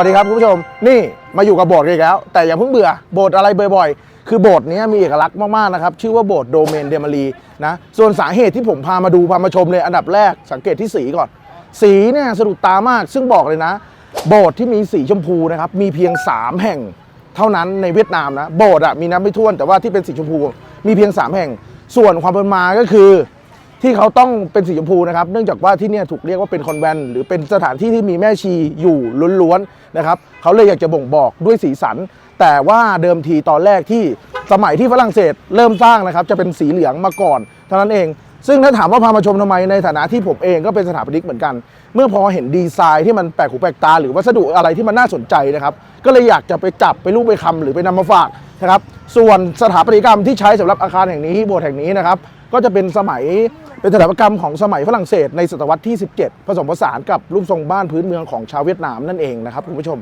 วัสดีครับคุณผู้ชมนี่มาอยู่กับโบสถ์กันอีกแล้ว แต่อย่าเพิ่งเบื่อโบสถ์อะไรบ่อยๆ คือโบสถ์นี้มีเอกลักษณ์มากๆนะครับชื่อว่าโบสถ์โดเมนเดมารีนะส่วนสาเหตุที่ผมพามาดูพามาชมเลยอันดับแรกสังเกตที่สีก่อน สีเนี่ยสะดุดตามาก ซึ่งบอกเลยนะ โบสถ์ที่มีสีชมพูนะครับมีเพียง 3 แห่งเท่านั้นในเวียดนามนะโบสถ์อะมีนับไม่ถ้วนแต่ว่าที่เป็นสีชมพูมีเพียง 3 แห่ง ส่วนความเป็นมาก็คือ ที่เขาต้องเป็นสีชมพูนะครับ เนื่องจากว่าที่เนี่ยถูกเรียกว่าเป็นคอนแวนต์หรือเป็นสถานที่ที่มีแม่ชีอยู่ล้วนๆนะครับเขาเลยอยากจะบ่งบอกด้วยสีสัน แต่ว่าเดิมทีตอนแรกที่สมัยที่ฝรั่งเศสเริ่มสร้างนะครับจะเป็นสีเหลืองมาก่อน เท่านั้นเอง ซึ่งถ้าถามว่าพามาชมทำไมในฐานะที่ผมเองก็เป็นสถาปนิกเหมือนกัน เมื่อพอเห็นดีไซน์ที่มันแปลกหูแปลกตา หรือวัสดุอะไรที่มันน่าสนใจนะครับก็เลยอยากจะไปจับไปรูปไปคำหรือไปนำมาฝาก นะครับส่วนสถาปัตยกรรมที่ใช้สำหรับอาคารแห่งนี้โบสถ์แห่งนี้นะครับก็จะเป็นสมัยเป็นสถาปัตยกรรมของสมัยฝรั่งเศสในศตวรรษที่ 17 ผสมผสานกับรูปทรงบ้านพื้นเมืองของชาวเวียดนามนั่นเองนะครับคุณผู้ชม